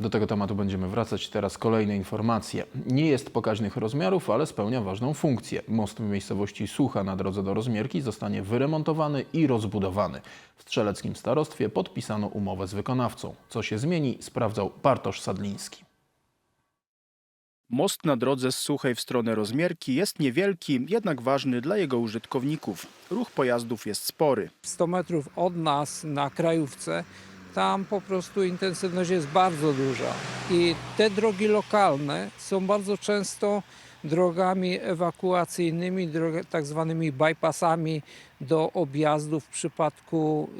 Do tego tematu będziemy wracać teraz kolejne informacje. Nie jest pokaźnych rozmiarów, ale spełnia ważną funkcję. Most w miejscowości Sucha na drodze do Rozmierki zostanie wyremontowany i rozbudowany. W strzeleckim starostwie podpisano umowę z wykonawcą. Co się zmieni, sprawdzał Bartosz Sadliński. Most na drodze z Suchej w stronę Rozmierki jest niewielki, jednak ważny dla jego użytkowników. Ruch pojazdów jest spory. 100 metrów od nas na krajówce, tam po prostu intensywność jest bardzo duża. I te drogi lokalne są bardzo często drogami ewakuacyjnymi, droga- tak zwanymi bypassami do objazdu w przypadku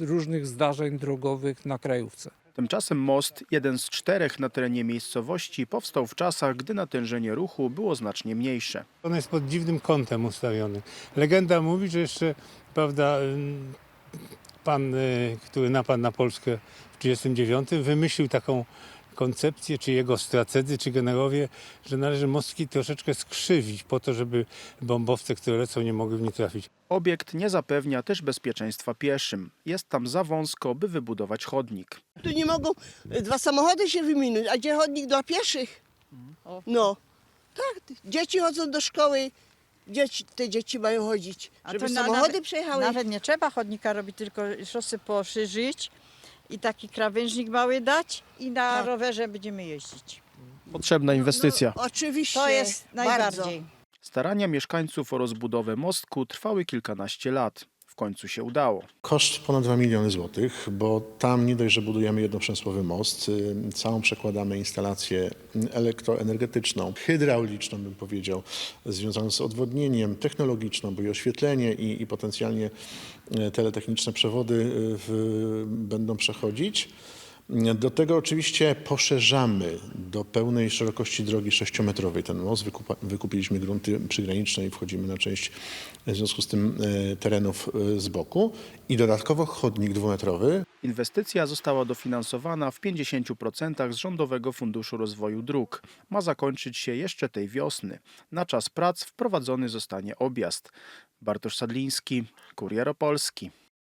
y, różnych zdarzeń drogowych na krajówce. Tymczasem most, jeden z czterech na terenie miejscowości, powstał w czasach, gdy natężenie ruchu było znacznie mniejsze. On jest pod dziwnym kątem ustawiony. Legenda mówi, że jeszcze, prawda, pan, y, który napadł na Polskę w 1939, wymyślił taką koncepcję, czy jego strategzy, czy generałowie, że należy mostki troszeczkę skrzywić po to, żeby bombowce, które lecą, nie mogły w nie trafić. Obiekt nie zapewnia też bezpieczeństwa pieszym. Jest tam za wąsko, by wybudować chodnik. Tu nie mogą y, dwa samochody się wyminąć, a gdzie chodnik dla pieszych? No, tak, dzieci chodzą do szkoły, dzieci, te dzieci mają chodzić, A żeby to na- samochody nawet- przejechały. Nawet nie trzeba chodnika robić, tylko szosy poszerzyć i taki krawężnik mały dać i na Tak. rowerze będziemy jeździć. Potrzebna inwestycja. No, oczywiście, To jest bardzo. najbardziej. Starania mieszkańców o rozbudowę mostku trwały kilkanaście lat. Końcu się udało. Koszt ponad 2 miliony złotych, bo tam nie dość, że budujemy jednoprzęsłowy most, y, całą przekładamy instalację elektroenergetyczną, hydrauliczną bym powiedział, związaną z odwodnieniem, technologiczną, bo i oświetlenie i, i potencjalnie y, teletechniczne przewody y, w, będą przechodzić. Do tego oczywiście poszerzamy do pełnej szerokości drogi sześciometrowej ten most. Wykupiliśmy grunty przygraniczne i wchodzimy na część w związku z tym e, terenów e, z boku. I dodatkowo chodnik dwumetrowy. Inwestycja została dofinansowana w 50% z Rządowego Funduszu Rozwoju Dróg. Ma zakończyć się jeszcze tej wiosny. Na czas prac wprowadzony zostanie objazd. Bartosz Sadliński, Kurier Opolski.